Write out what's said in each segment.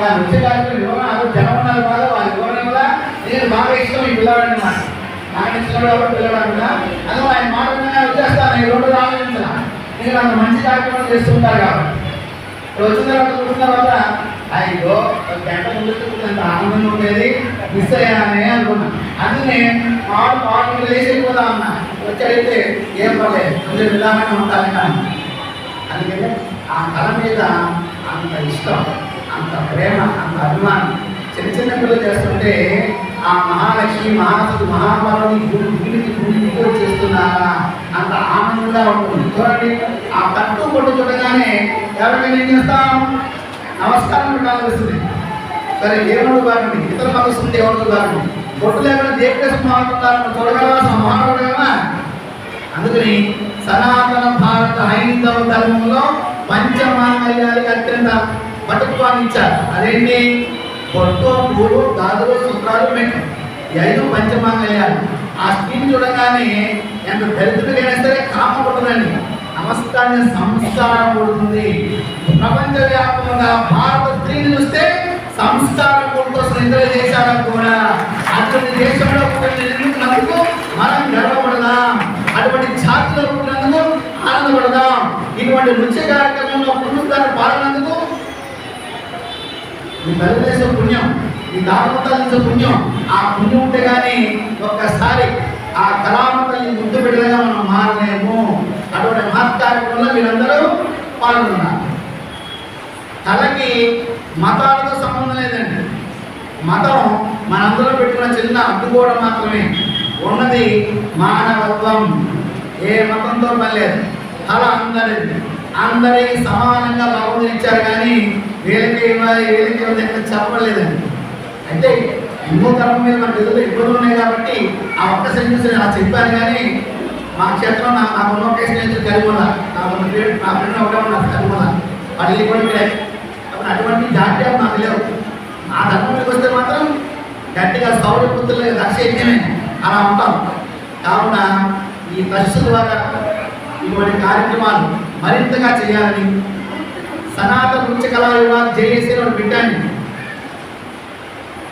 వాళ్ళు వచ్చే కార్యక్రమం వివరణ ఆ రోజు జనం ఉన్నారు బాగా వాళ్ళ వివరణ కూడా నేను బాగా ఇష్టం ఈ పిల్లవాడు అనమాట నాకు ఇష్టం కూడా పిల్లవాడు కూడా. అందులో ఆయన మాట వినగానే వచ్చేస్తాను ఈ రోడ్డు ఆలోచించిన నేను అంత మంచి కార్యక్రమం చేస్తుంటారు కాబట్టి. వచ్చిన తర్వాత చూసిన తర్వాత అయ్యో ఒక గంట ముందు అంత ఆనందం ఉండేది. మిస్ అయ్యానే అనుకున్నా. అందుకే పాడు పాడు లేచి వెళ్ళిపోతా ఉన్నా. వచ్చాడైతే ఏం పర్లేదు కొంచెం నిదానంగా ఉంటాను కానీ అందుకని ఆ కళ మీద అంత ఇష్టం. అంత ప్రేమ అంత అభిమానం. చిన్న చిన్న పిల్లలు చేస్తుంటే ఆ మహాలక్ష్మి మహాసతి మహాపార్వతి భూమికి భూమికి చేస్తున్నారా అంత ఆనందంగా ఉంటుంది. చూడండి ఆ తట్టు కొట్టు చూడగానే ఎవరికైనా ఏం చేస్తాం? నమస్కారం పెట్టాల్సింది సరే దేవుడు కాదండి ఇతర మతస్థులు దేవుడు కాదండి కొట్టు లేకుండా దేవకేశ్వర మహాత్మ చూడగలవా? మహారాజుగా అందుకని సనాతన భారత హైందవ ధర్మంలో పంచమాంగళ్యాలకి అత్యంత పటుత్వాన్ని అదేంటి? పొట్టు పూలు దాదులు సూత్రాలు మెట్టు ఐదు పంచమాంగళ్యాలు ఆ స్త్రీని చూడగానే ఎంత దరిద్రుడైనా సరే కామ పుట్టదండి నమస్కారం సంస్కారం పుడుతుంది ప్రపంచవ్యాప్తంగా భారత స్త్రీని చూస్తే సంస్కారం పుట్టుకొస్తున్న ఇతర దేశాలకు కూడా. అటువంటి దేశంలో పుట్టినందుకు మనం గర్వపడదాం. అటువంటి జాతిలో పుట్టినందుకు ఆనందపడదాం. ఇటువంటి నృత్య కార్యక్రమంలో పుట్టుతారు పాల్గొన్నందుకు ఈ చేసే పుణ్యం ఈ దామతల్లి పుణ్యం ఆ పుణ్యం ఉంటే కానీ ఒక్కసారి ఆ కళామతల్ని గుర్తు పెట్టగా మనం మారలేము. అటువంటి మహత్కార్యక్రమంలో వీళ్ళందరూ మీరందరూ పాల్గొన్నారు. కళకి మతాలతో సంబంధం లేదండి. మతం మనందరూ పెట్టుకున్న చిన్న అడ్డుకోవడం మాత్రమే. ఉన్నది మానవత్వం. ఏ మతంతో పని లేదు. కళ అందరిది. అందరికి సమానంగా భగవంతుడు ఇచ్చారు కానీ వీళ్ళకి ఇవ్వాలి వీళ్ళకి ఇవ్వాలి ఎక్కడ చెప్పలేదండి. అంటే హిందూ తరం మీద మన ఎదురు ఇబ్బందులు ఉన్నాయి కాబట్టి ఆ ఒక్క సెంటెన్స్ నేను అలా చెప్పాను కానీ మా క్షేత్రం నా నా ఉన్న స్నేహితులు కలిగొన నా ఉన్న ఫ్రెండ్ నా ఫ్రెండ్ ఒకటే ఉన్నారు కలిగొన వాళ్ళు కూడా మీరే. కాబట్టి అటువంటి జాతీయాలు నాకు లేవు. ఆ ధర్మంలోకి వస్తే మాత్రం గట్టిగా సౌర పుత్రులు రక్ష యజ్ఞమే అలా ఉంటాం. కావున ఈ ట్రస్ట్ ద్వారా ఇటువంటి కార్యక్రమాలు మరింతగా చేయాలని సనాతన నృత్య కళా విభాగం జేఏసీ ఒకటి పెట్టాను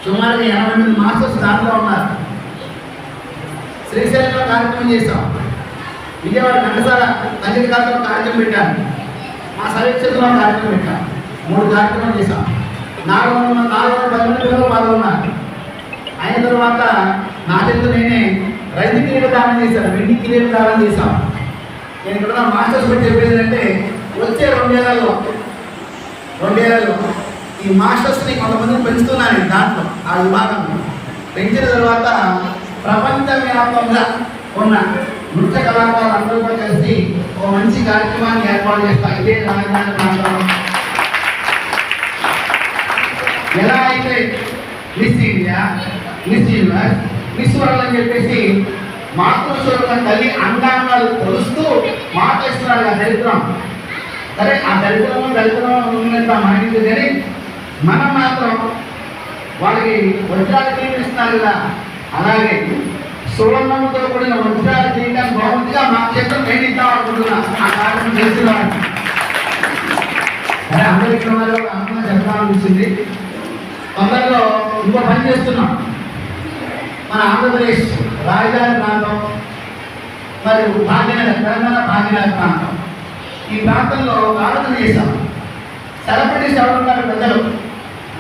సుమారుగా ఎనభై మంది మాస్టర్స్ దాంట్లో ఉన్నారు. శ్రీశైలంలో కార్యక్రమం చేశాం. విజయవాడ ఘంటసాల తల్లి కార్యక్రమం కార్యక్రమం పెట్టాను మా సర్వీక్షలో కార్యక్రమం పెట్టాం. మూడు కార్యక్రమాలు చేశాం. నాలుగు వందల నాలుగు వందల పది మంది పిల్లలు పాల్గొన్నారు అయిన తర్వాత నా చేత నేనే రైతు కిరీట దానం చేశాను. వెండి కిరీట దానం చేశాం. నేను ఇక్కడ మాస్టర్స్ పెట్టి చెప్పేది అంటే వచ్చే రెండేళ్ళలో రెండేళ్ళలో ఈ మాస్టర్స్ని కొంతమందిని పెంచుతున్నాను దాంట్లో ఆ విభాగంలో. పెంచిన తర్వాత ప్రపంచవ్యాప్తంగా ఉన్న నృత్య కళాకారులు అందరూ కూడా కలిసి ఒక మంచి కార్యక్రమాన్ని ఏర్పాటు చేస్తాం ఇదే రాజధాని ప్రాంతంలో. ఎలా అయితే Miss India Miss Universe Miss World అని చెప్పేసి మాతృస్వరూప తల్లి అంగాంగాలు తెలుస్తూ మాట్లాడుతున్నాడు ఆ దరిద్రం సరే ఆ దరిద్రము దరిద్రం ఉన్నంత మనకి కానీ మనం మాత్రం వాళ్ళకి వజ్రాలు తీపిస్తున్నారు కదా. అలాగే సువర్ణంతో కూడిన వజ్రాలు తీయడానికి బాగుందిగా మా చేతులు నేను ఇద్దాం అనుకుంటున్నా ఆ కార్యక్రమం చేస్తున్నాను అరే అందరికీ వాళ్ళు అమ్మ చెప్పాలనిపించింది తొందరలో ఇంకో పని చేస్తున్నాం. మన ఆంధ్రప్రదేశ్ రాజధాని ప్రాంతం మరియు భాగ్యనగర్ తెలంగాణ భాగ్యనగర్ ప్రాంతం. ఈ ప్రాంతంలో ఒక చేశాం. సెలబ్రిటీస్ ఎవరున్నారు పెద్దలు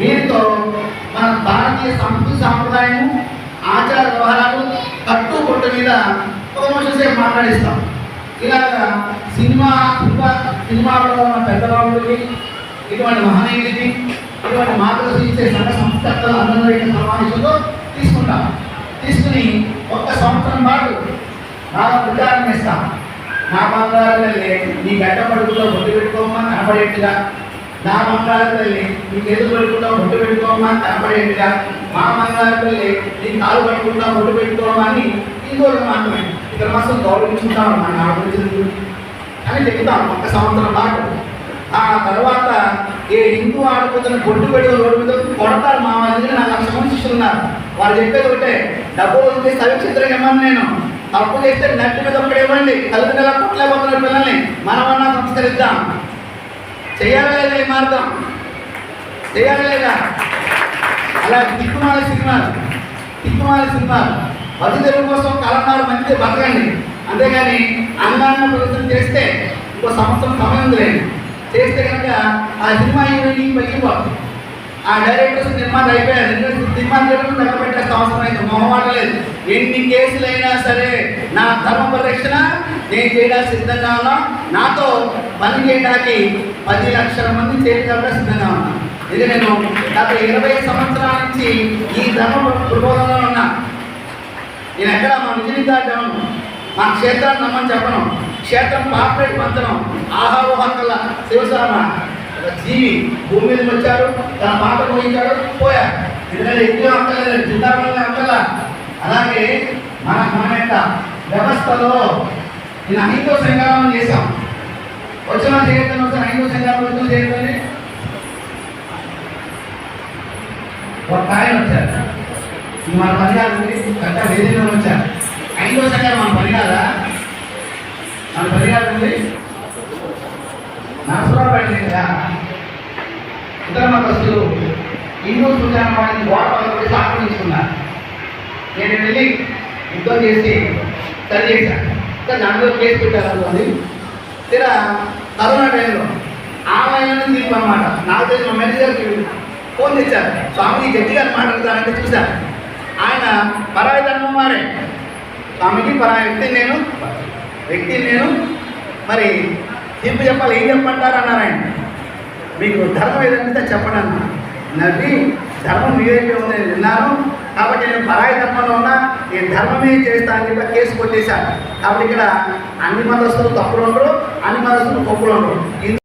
వీరితో మన భారతీయ సంస్కృతి సాంప్రదాయము ఆచార వ్యవహారాలు కట్టు కొట్టు మీద ఒక నిమిషం మాట్లాడిస్తాం. ఇలాగా సినిమా సినిమా సినిమాలో ఉన్న పెద్దవాళ్ళకి ఇటువంటి మహనీయుడికి ఇటువంటి మార్గదర్శనం ఇచ్చే సంఘ సంస్థలు అందరూ సమావేశంలో తీసుకుంటాం. తీసుకుని ఒక్క సంవత్సరం పాటు బాగా ప్రచారం చేస్తాం. నా బంగారాలే నీ గడ్డ పడుకులో బొట్టు పెట్టుకోమని కనపడేట్టుగా. నా మంగళారులే నీ ఎదురు పడుకుంటా బొట్టు పెట్టుకోమని కనపడేట్టుగా. మా బంగారాలే నీ కాలు పట్టుకుంటా బొట్టు పెట్టుకోమని అని ఇంకోటి మాత్రమే. ఇక్కడ మాత్రం గౌరవించుకుంటాం అన్నమాట నా గురించి అని చెప్తాం ఒక్క సంవత్సరం పాటు. ఆ తర్వాత ఏ ఇంకు ఆడిపోతున్న బొట్టు పెట్టి రోడ్డు మీద కొడతారు మా మంది నాకు లక్ష మంది శిష్యులు ఉన్నారు. వాళ్ళు చెప్పేది ఒకటే డబ్బు వస్తే సవిచిత్రంగా ఇవ్వను నేను. తప్పు చేస్తే నట్టి మీద ఒకటి ఇవ్వండి. కలుపు నెల కొట్టలేకపోతున్న పిల్లల్ని. మనమన్నా సంస్కరిద్దాం. చేయాలి లేదా ఈ మార్గం? చేయాలి లేదా? అలా తిక్కుమాల సినిమాలు తిక్కుమాల సినిమాలు బతు తెలుగు కోసం కలన్నారు మంచి బతకండి. అంతేగాని అంగాన్న ప్రదర్శన చేస్తే ఇంకో సంవత్సరం సమయం లేదు. చేస్తే కనుక ఆ సినిమా ఈవెంట్ పెరిగిపోతుంది ఆ డైరెక్టర్స్ నిర్మాణం అయిపోయారు నిర్మాణం సినిమా అవసరం అయితే మొహమాట లేదు ఎన్ని కేసులైనా సరే నా ధర్మ పరిరక్షణ నేను చేయడానికి సిద్ధంగా ఉన్నా. నాతో పని చేయడానికి పది లక్షల మంది చేయడానికి సిద్ధంగా ఉన్నా. ఇది నేను గత ఇరవై సంవత్సరాల నుంచి ఈ ధర్మ ప్రబోధంలో ఉన్నా. నేను ఎక్కడ మా దాటాను మా క్షేత్రాన్ని నమ్మని చెప్పను. క్షేత్రం పాపరేట్ పంచడం ఆహారోహకల శివసామ జీవి భూమి మీద వచ్చారు. తన మాట పోయించాడు పోయారు ఎందుకంటే ఎక్కువ అక్కర్లేదు జిల్లాలో అక్కర్లా అలాగే మన మన యొక్క వ్యవస్థలో నేను హైందవ సంఘాలను చేశాం. వచ్చిన చేయటం వచ్చిన హైందవ సంఘాలు వచ్చిన చేయడం ఒక ఆయన వచ్చారు. మన పని కాదు కట్ట వేదికలో వచ్చారు. ఐదో సంఘం మన పని కాదా? మన పని కాదండి నరసరావుపేట కదా ఇతర మతస్థులు హిందూ సూచన వాడిని గోడ పక్కన ఆక్రమించుకున్నారు నేను వెళ్ళి యుద్ధం చేసి సరి చేశాను ఇంకా దాంట్లో కేసు పెట్టారు అది తీరా కరోనా టైంలో ఆమెను తీర్పు అనమాట నాకు తెలిసిన మేనేజర్కి ఫోన్ తెచ్చారు. స్వామికి గారు మాట్లాడతానంటే చూశాను ఆయన పరాయి ధర్మం స్వామికి పరాయి వ్యక్తి నేను వ్యక్తి నేను. మరి తీర్పు చెప్పాలి ఏం చెప్పంటారు అన్నారు ఆయన. మీకు ధర్మం ఏదంటే చెప్పనన్న. నవ్వి ధర్మం మీరేంటి ఉందని విన్నాను కాబట్టి నేను పరాయి ధర్మంలో ఉన్నా నేను ధర్మమే చేస్తా అని చెప్పి కేసు కొట్టేశాను కాబట్టి ఇక్కడ అన్ని మతస్థులు తప్పులు ఉండరు అన్ని మతస్థులు తప్పులు ఉండరు.